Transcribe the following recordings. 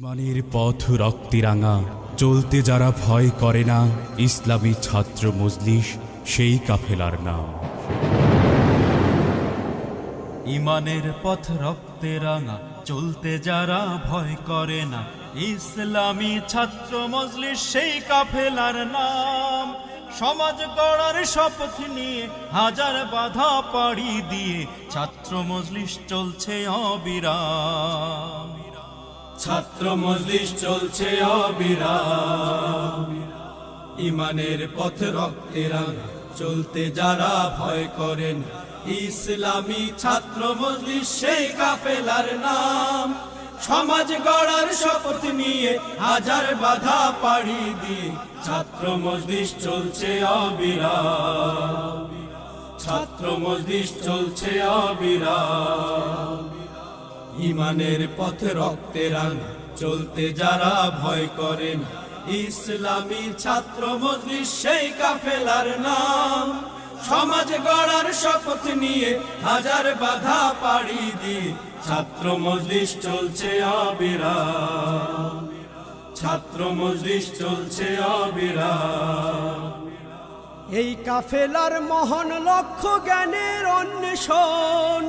ইমানের পথ রক্তিরাঙা চলতে যারা ভয় করে না, ইসলামী ছাত্র মজলিস, সেই কাফেলার নাম। ইমানের পথ রক্তে রাঙা, চলতে যারা ভয় করে না, ইসলামী ছাত্র মজলিস, সেই কাফেলার নাম। সমাজ গড়ার শপথ নিয়ে হাজার বাধা পাড়ি দিয়ে ছাত্র মজলিস চলছে অবিরাম। ছাত্র মজলিস চলছে অবিরাম। ইমানের পথ রক্তে রাঙা, চলতে যারা ভয় করেন, ইসলামী ছাত্র মজলিস সেই কাফেলার নাম। সমাজ গড়ার শপথ নিয়ে হাজার বাধা পাড়ি দিয়ে ছাত্র মজলিস চলছে অবিরাম। ছাত্র মজলিস চলছে অবিরাম। ইমানের পথে রক্তে রাঙা, চলতে যারা ভয় করেন ইসলামী ছাত্র মজলিস, সেই কাফেলার নাম। সমাজ গড়ার শপথ নিয়ে হাজার বাধা পাড়ি দিয়ে ছাত্র মজলিস চলছে অবিরাম। ছাত্র মজলিস চলছে অবিরাম। এই কাফেলার মহান লক্ষ্য জ্ঞানের অন্বেষণ।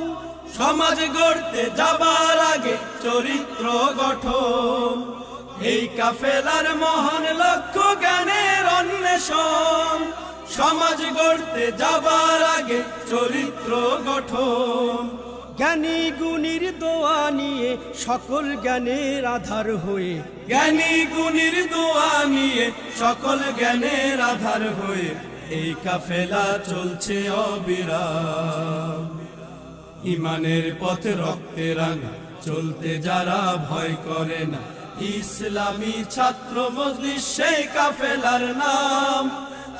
সমাজ গড়তে যাবার আগে চরিত্র গঠন। এই কাফেলার মহান লক্ষ্য জ্ঞানের অন্বেষণ। সমাজ গড়তে যাবার আগে চরিত্র গঠন। জ্ঞানী গুণীর দোয়া নিয়ে সকল জ্ঞানের আধার হয়ে। জ্ঞানী গুণীর দোয়া নিয়ে সকল জ্ঞানের আধার হয়ে। এই কাফেলা চলছে অবিরাম। ইমানের পথে রক্তে রাঙা চলতে যারা ভয় করে না। ইসলামী ছাত্র মজলিস সেই কাফেলার নাম।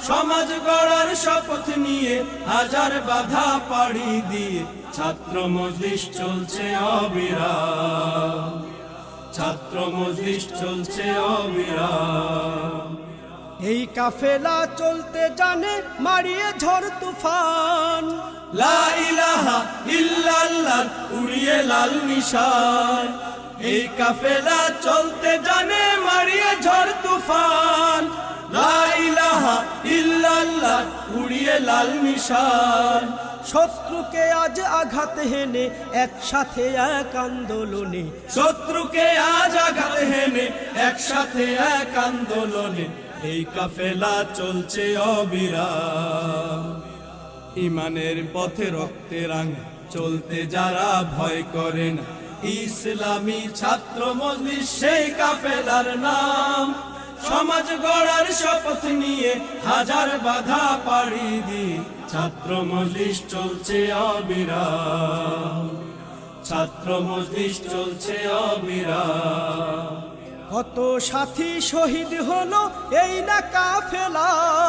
সমাজ গড়ার শপথ নিয়ে হাজার বাধা পাড়ি দিয়ে ছাত্র মজলিস চলছে অবিরাম। ছাত্র মজলিস চলছে অবিরাম। এই কাফেলা চলতে জানে মারিয়ে ঝড় তুফান। লা ইলাহা ইল্লাল্লাহ উড়িয়ে লাল নিশান। এই কাফেলা চলতে জানে মারিয়ে ঝড় তুফান। লা ইলাহা ইল্লাল্লাহ উড়িয়ে লাল নিশান। শত্রুকে আজ আঘাত হেনে একসাথে এক আন্দোলনে। শত্রুকে আজ আঘাত হেনে একসাথে এক আন্দোলনে। এই কাফেলা চলছে অবিরাম। ইমানের পথে রক্তে রাঙা, চলতে যারা ভয় করে না ইসলামী ছাত্র মজলিস সেই কাফেলার নাম। সমাজ গড়ার শপথ নিয়ে হাজার বাধা পাড়ি দিয়ে ছাত্র মজলিস চলছে অবিরাম। ছাত্র মজলিস চলছে অবিরাম। কত সাথী শহীদ হলো, এই না কাফেলায়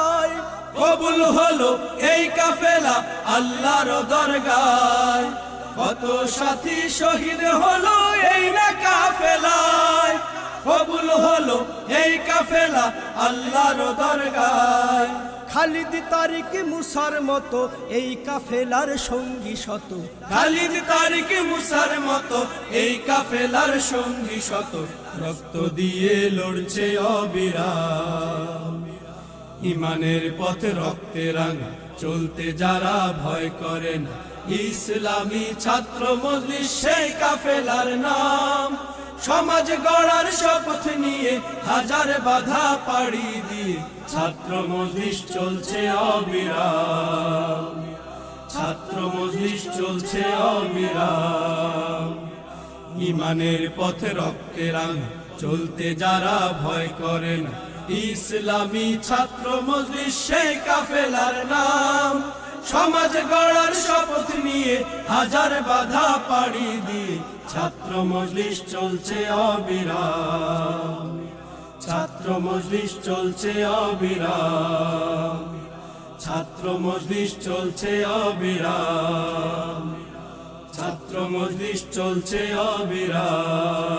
কবুল হলো এই কাফেলা আল্লাহর দরগায়। কত সাথী শহীদ হলো এই না কাফেলায়। কবুল হলো এই কাফেলা আল্লাহর দরগায়। খালিদ তারিক মুসার মতো এই কাফেলার সঙ্গী শত। খালিদ তারিক মুসার মতো এই কাফেলার সঙ্গী শত। রক্ত দিয়ে লড়ছে অবিরাম। ইমানের পথে রক্তে রাঙা, চলতে যারা ভয় করে না। ইসলামী ছাত্র মজলিস, সেই কাফেলার নাম। সমাজ গড়ার শপথ নিয়ে হাজার বাধা পাড়ি দিয়ে ছাত্র মজলিস চলছে অবিরাম। ছাত্র মজলিস চলছে অবিরাম। ইমানের পথে রক্তে রাঙ, চলতে যারা ভয় করে না। ইসলামী ছাত্র মজলিস, সেই কাফেলার নাম। সমাজ গড়ার শপথ নিয়ে হাজার বাধা পাড়ি দিয়ে ছাত্র মজলিস চলছে অবিরাম। ছাত্র মজলিস চলছে অবিরাম। ছাত্র মজলিস চলছে অবিরাম। ছাত্র মজলিস চলছে অবিরাম।